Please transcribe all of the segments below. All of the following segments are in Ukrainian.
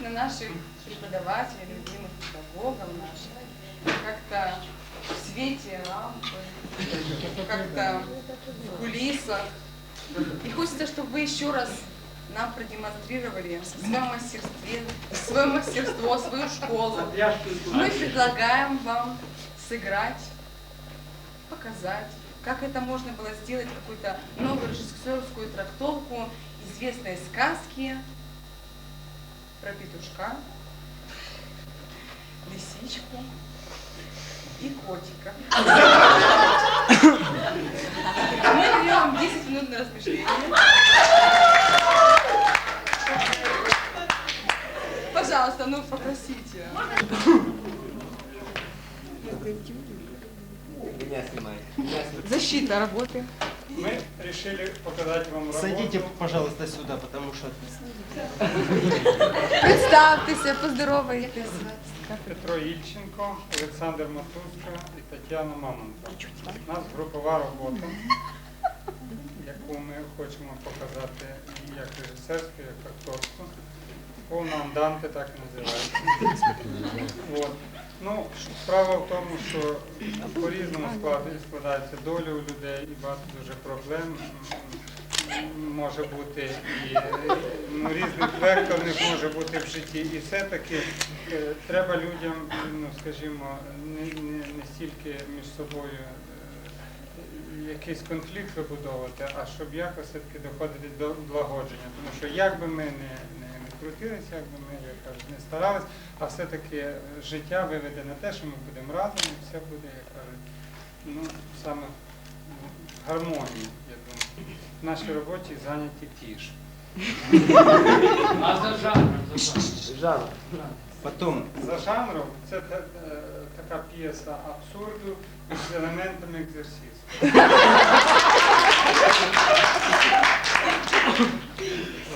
на наших преподавателей, любимых педагогов наших, как-то в свете лампы, как-то в кулисах. И хочется, чтобы вы еще раз нам продемонстрировали свое мастерство, свое мастерство, свою школу. Мы предлагаем вам сыграть, показать, как это можно было сделать, какую-то новую режиссерскую трактовку известной сказки про петушка, лисичку и котика. Мы даем вам 10 минут на размышление. Пожалуйста, ну попросите. Меня снимай. Защита работы. Мы решили показать вам работу. Сойдите, пожалуйста, сюда, потому что... Представтеся, поздоровайтесь. Петро Ільченко, Олександр Матуска і Тетяна Мамонтова. У нас групова робота, яку ми хочемо показати як режисерську, як акторську. Повна анданте так і називається. Ну, справа в тому, що по-різному склад- складається доля у людей і багато дуже проблем може бути і е, ну, різних вектор в них може бути в житті. І все-таки е, треба людям, ну скажімо, не, не, не стільки між собою е, якийсь конфлікт вибудовувати, а щоб якось все-таки доходити до благодження. Тому що як би ми не, не, не крутилися, як би ми як кажуть, не старались, а все-таки життя виведе на те, що ми будемо разом і все буде, як кажуть, ну, саме в гармонії, я думаю. В нашій роботі зайняті ті ж. А за жанром, за жанром. Жанр. Потом, За жанром це та- е, така п'єса абсурду з елементами екзерсису.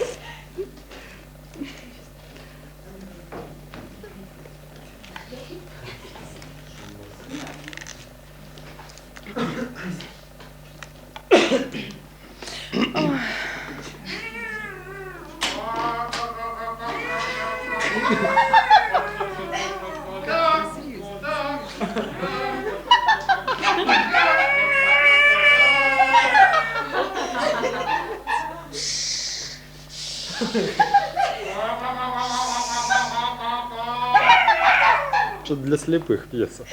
Что для слепых пьеса.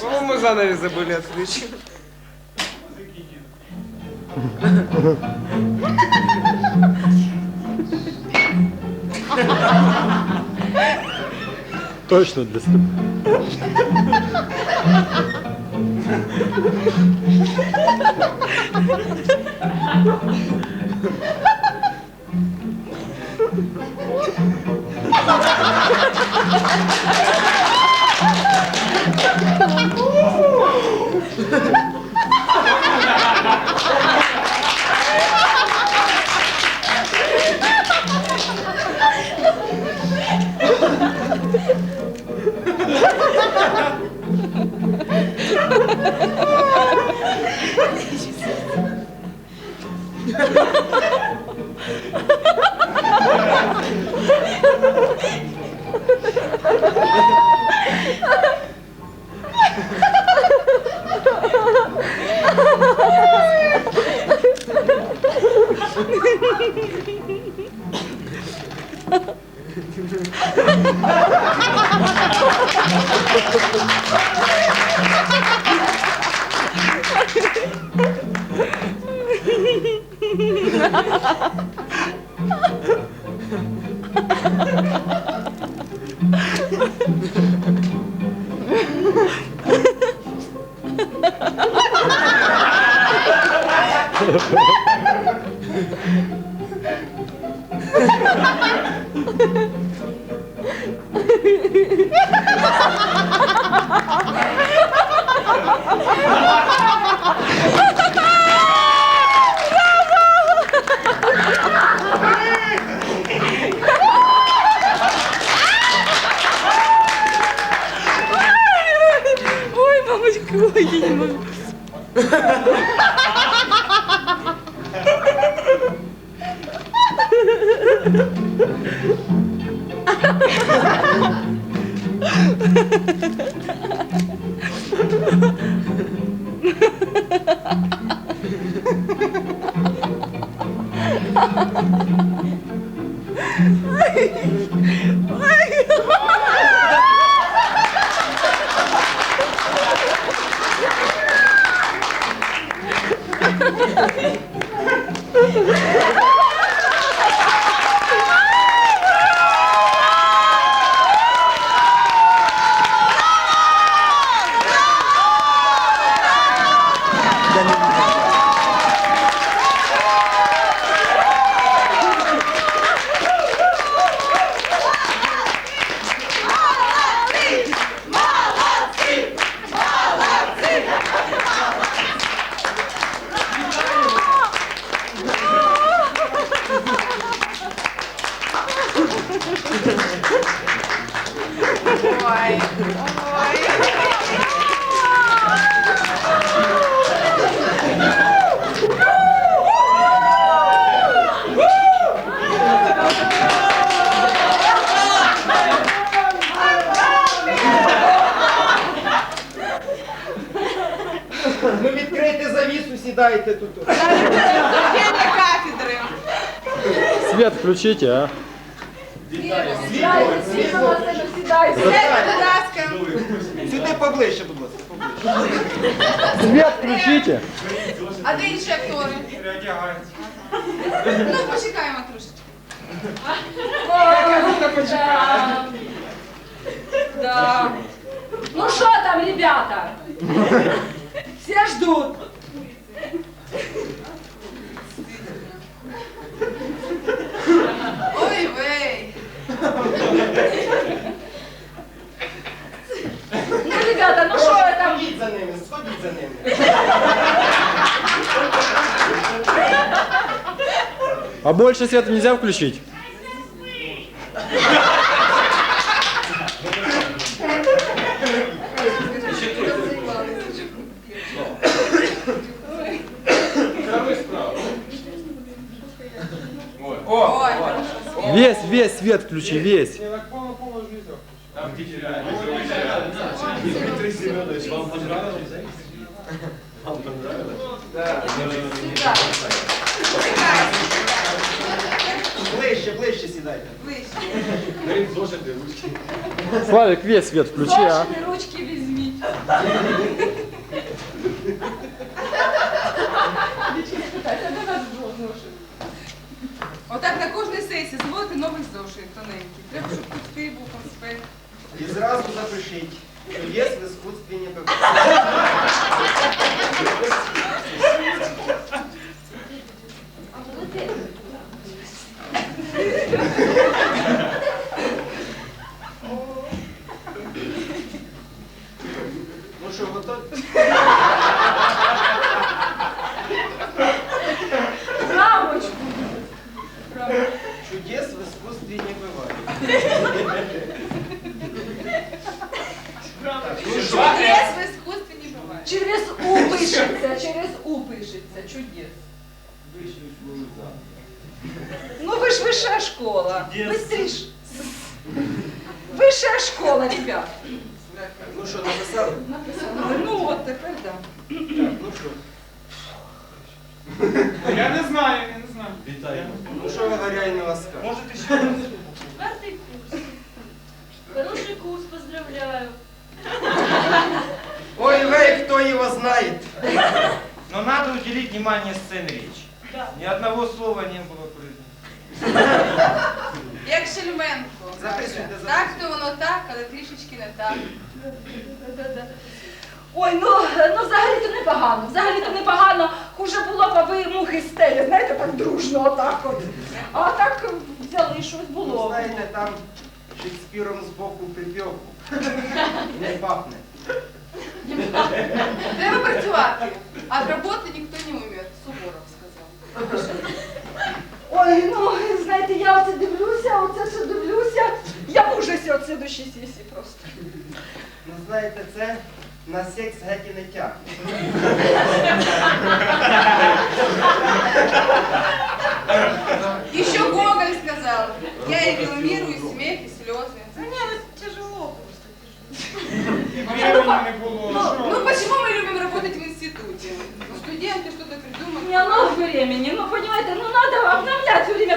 по-моему, занавес забыли отключить. Точно для слепых. Ha ha ha! Ha ha ha ha! Ой, ой. Ну відкрийте завісу, сідайте тут. День кафедры. Свет включите, а? Сядьте, будь ласка. Сюди поближче, будь ласка. поближче. Свет включите. А де інші актори? Переодягаються. Ну, почекаємо трошечки. Да. Ну что там, ребята? Все ждут. А больше света нельзя включить? Весь, весь свет включи, весь. Да. Ближче, ближче сідайте. Ближче. Славик, весь свет включи, а? Зошиты, ручки возьмите. Отак на кожній сесії зводити новий зошит тоненький. Треба, щоб тут ти був конспект. І зразу запишіть, що є в іскусстві не що, готові? Рамочку. Чудес в искусстве не бывает. Чудес в іскусстві не буває. Через У пишется, через У пишется. Чудес. Ну вы ж высшая школа. Быстрее. Высшая школа, ребят. Ну що, написали? Ну от тепер так. Так, Ну що? Я не знаю, я не знаю. Ну що не ласка? Можете ще раз? Четвертый курс. Хороший курс, поздравляю. Ой, вей, кто его знает? Но надо уделить внимание сцене речи. Да. Ни одного слова не было произнесено. Як Шельменко. Записуйте, записуйте. Так, то воно так, але трішечки не так. Ой, ну, ну взагалі-то непогано. Взагалі-то непогано. Хуже було б, аби мухи стелі, знаєте, так дружно отак от. А так взяли щось Ну, було. знаєте, там Шекспіром збоку припеку. Не пахне. Треба працювати. А роботи ніхто не умер, Суворов сказав. Ой, ну, знаєте, я оце дивлюся, оце все дивлюся. Я в ужасі від слідущої сесії просто. Ну, знаєте, це На секс геть і не тягне. Еще Гоголь сказал, я явил миру и смех, и слезы. Ну тяжело просто. Времени не було. Ну Що? почему мы любим работать в институте? Ну, студенты что-то придумали. Не, ну времени, ну понимаете, ну надо обновлять все время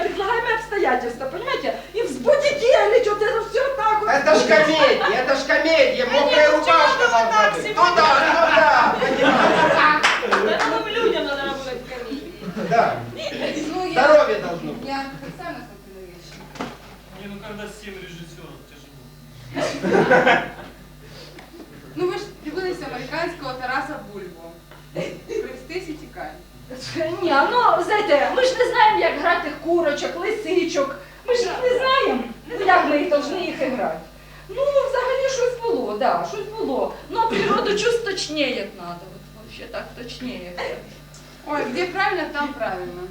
американського Тараса Бульбу. Привести сітікай. Ні, ну знаєте, ми ж не знаємо, як грати курочок, лисичок. Ми ж не знаємо, як ми їх повинні їх грати. Ну, взагалі щось було, да, щось було. Ну, природу чувств точніє треба. От вообще так точніє. Ой, де правильно, там правильно.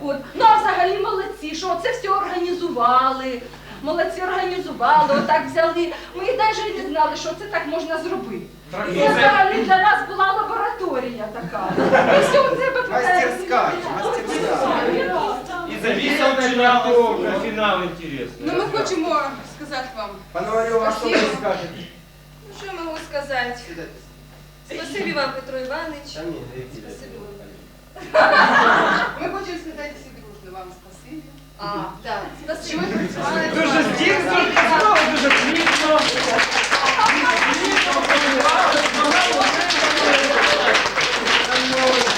От. Ну а взагалі молодці, що це все організували. Молодці організували, отак взяли. Ми навіть не знали, що це так можна зробити. Це взагалі для нас була лабораторія така. І все це Мастерська, мастерська. И зависел финал, на финал интересно. Ну ми хочемо сказати вам. Пономарёва, а что вы скажете? Ну що я можу сказати? Спасибі вам, Петро Іванович. Спасибі вам. Ми хочемо сказати всі дружно вам спасибі. А, так. Спасибо. Дуже здібно, дуже смішно. Смішно,